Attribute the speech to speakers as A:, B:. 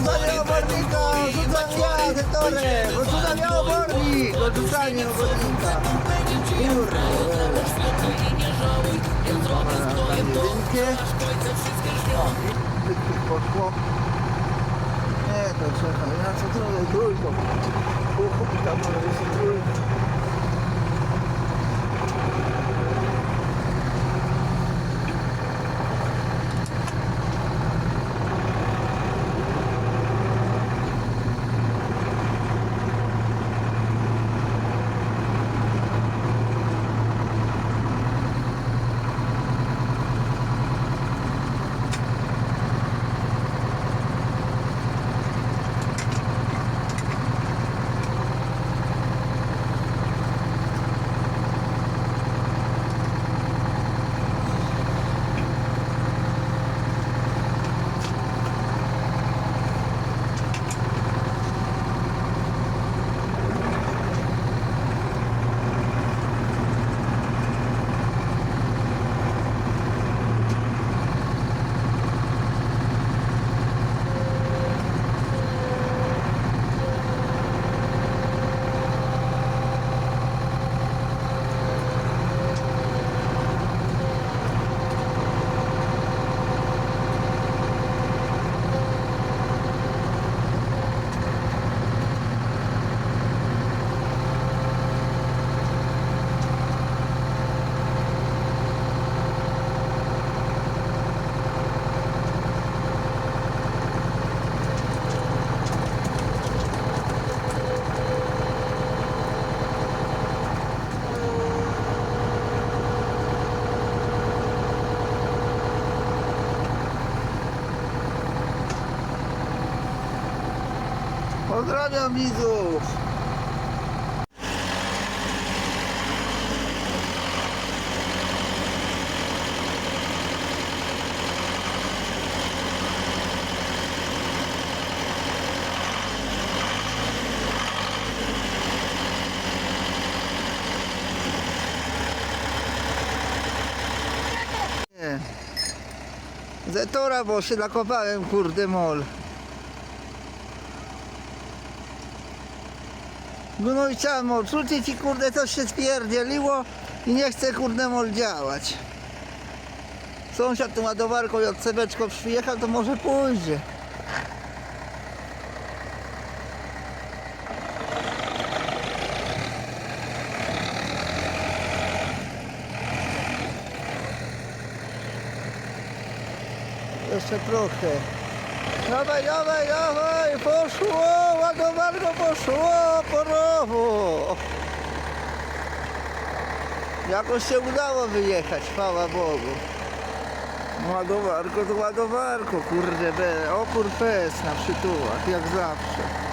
A: Odrzucanie obornika! Odrzucam ja, zetorek! Odrzucam ja obornik! Odrzucanie obornika! Kurde! O. Nie, to czekaj, na co to tam może Pozdrawiam widzów! Zetora, bo się nakopałem, kurde mol. No i chciałem mol rzucić i kurde coś się spierdzieliło i nie chce kurde mol działać. Sąsiad tą ładowarką jak cebeczko przyjechał, to może pójdzie. Jeszcze trochę. Dawaj, dawaj, dawaj, poszło, ładowarko poszło, porowo. Jakoś się udało wyjechać, chwała Bogu. Ładowarko to ładowarko, kurde, be, opór pes na przytułach, jak zawsze.